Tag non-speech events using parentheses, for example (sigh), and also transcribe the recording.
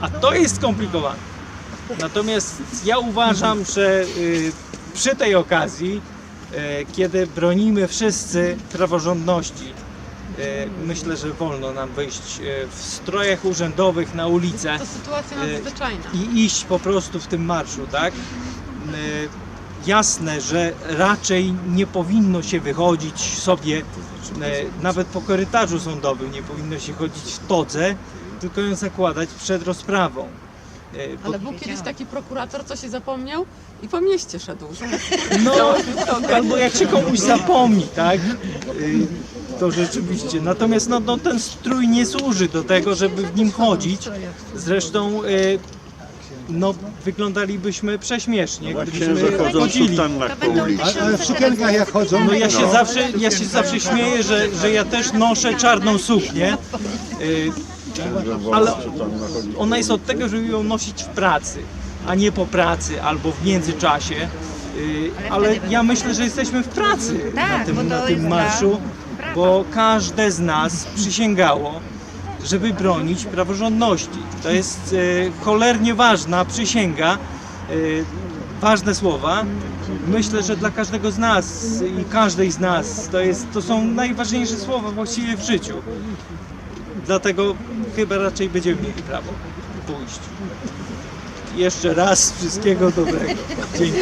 A to jest skomplikowane. Natomiast ja uważam, że y, przy tej okazji, y, kiedy bronimy wszyscy praworządności, y, myślę, że wolno nam wyjść w strojach urzędowych na ulicę To sytuacja nadzwyczajna. i iść po prostu w tym marszu, tak? Jasne, że raczej nie powinno się wychodzić sobie, nawet po korytarzu sądowym nie powinno się chodzić w todze, tylko ją zakładać przed rozprawą. Y, bo- Ale był kiedyś taki prokurator, co się zapomniał i po mieście szedł. No, (laughs) albo jak się komuś zapomni, tak? Y, To rzeczywiście. Natomiast no, no, ten strój nie służy do tego, żeby w nim chodzić. Zresztą y, no, wyglądalibyśmy prześmiesznie, Księża gdybyśmy chodzą w chodzili. sutannach po ulicy. Ale w sukienkach jak chodzą, No ja się zawsze, ja się zawsze śmieję, że, że ja też noszę czarną suknię. Y, ale ona jest od tego, żeby ją nosić w pracy, a nie po pracy albo w międzyczasie. Y, Ale ja myślę, że jesteśmy w pracy na Tak, bo tym, to na tym jest marszu, bo każde z nas przysięgało, żeby bronić praworządności. To jest y, cholernie ważna przysięga, y, ważne słowa. Myślę, że dla każdego z nas i każdej z nas to, jest, to są najważniejsze słowa właściwie w życiu. Dlatego chyba raczej będziemy mieli prawo pójść. Jeszcze raz wszystkiego dobrego. Dzięki.